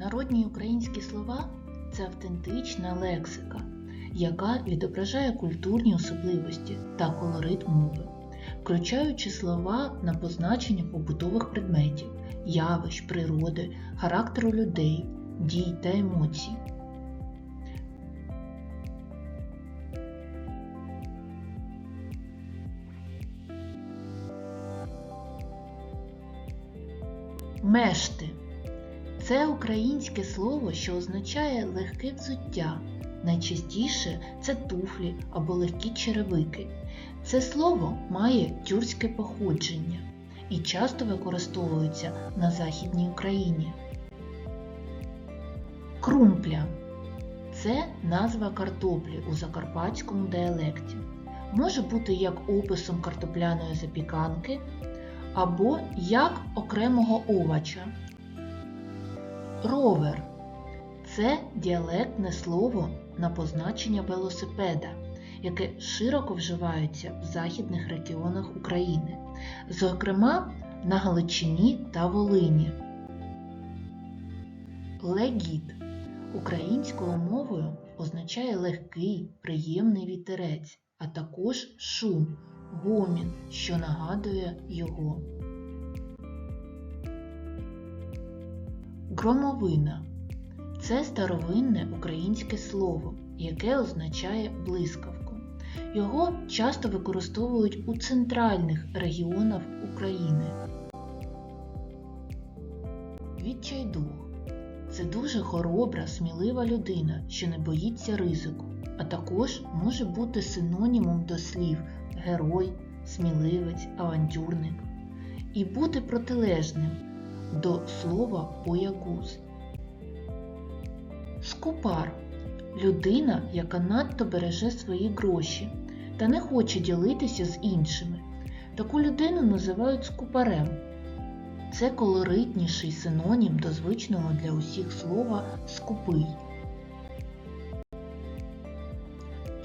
Народні українські слова це автентична лексика, яка відображає культурні особливості та колорит мови, включаючи слова на позначення побутових предметів, явищ, природи, характеру людей, дій та емоцій. Мешти це українське слово, що означає легке взуття. Найчастіше це туфлі або легкі черевики. Це слово має тюркське походження і часто використовується на Західній Україні. Крумпля це назва картоплі у закарпатському діалекті. Може бути як описом картопляної запіканки або як окремого овоча. Ровер це діалектне слово на позначення велосипеда, яке широко вживається в західних регіонах України, зокрема на Галичині та Волині. Легіт українською мовою означає легкий, приємний вітерець, а також шум, гомін, що нагадує його. Громовина це старовинне українське слово, яке означає блискавку. Його часто використовують у центральних регіонах України. Відчайдух це дуже хоробра, смілива людина, що не боїться ризику, а також може бути синонімом до слів герой, сміливець, авантюрник і бути протилежним до слова боягуз. Скупар людина, яка надто береже свої гроші та не хоче ділитися з іншими. Таку людину називають скупарем. Це колоритніший синонім до звичного для усіх слова скупий.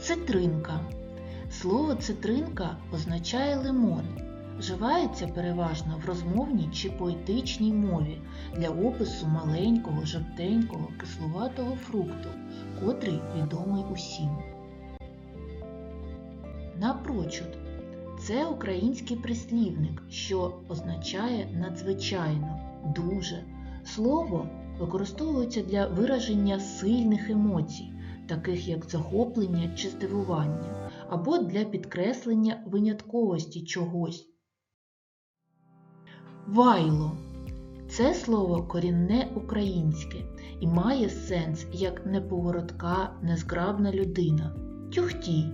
Цитринка. Слово цитринка означає лимон. Вживається переважно в розмовній чи поетичній мові для опису маленького, жовтенького, кислуватого фрукту, котрий відомий усім. Напрочуд це український прислівник, що означає надзвичайно, дуже. Слово використовується для вираження сильних емоцій, таких як захоплення чи здивування, або для підкреслення винятковості чогось. Вайло це слово корінне українське і має сенс як неповоротка, незграбна людина. Тюхтій.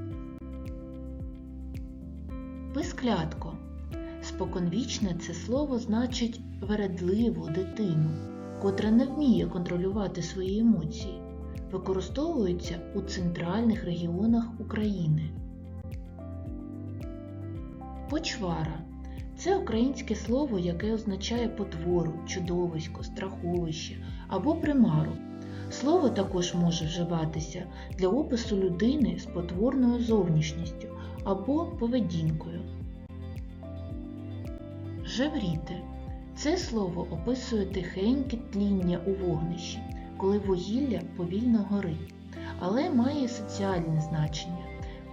Писклятко. Споконвічне це слово значить вередливу дитину, котра не вміє контролювати свої емоції. Використовується у центральних регіонах України. Почвара це українське слово, яке означає потвору, чудовисько, страховище або примару. Слово також може вживатися для опису людини з потворною зовнішністю або поведінкою. Жевріти це слово описує тихеньке тління у вогнищі, коли вугілля повільно горить, але має соціальне значення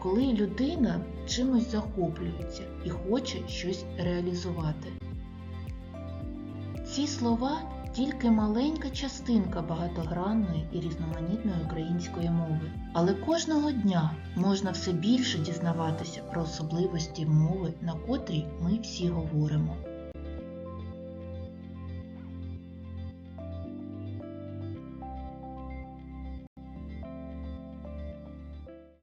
коли людина чимось захоплюється і хоче щось реалізувати. Ці слова тільки маленька частинка багатогранної і різноманітної української мови, але кожного дня можна все більше дізнаватися про особливості мови, на котрій ми всі говоримо.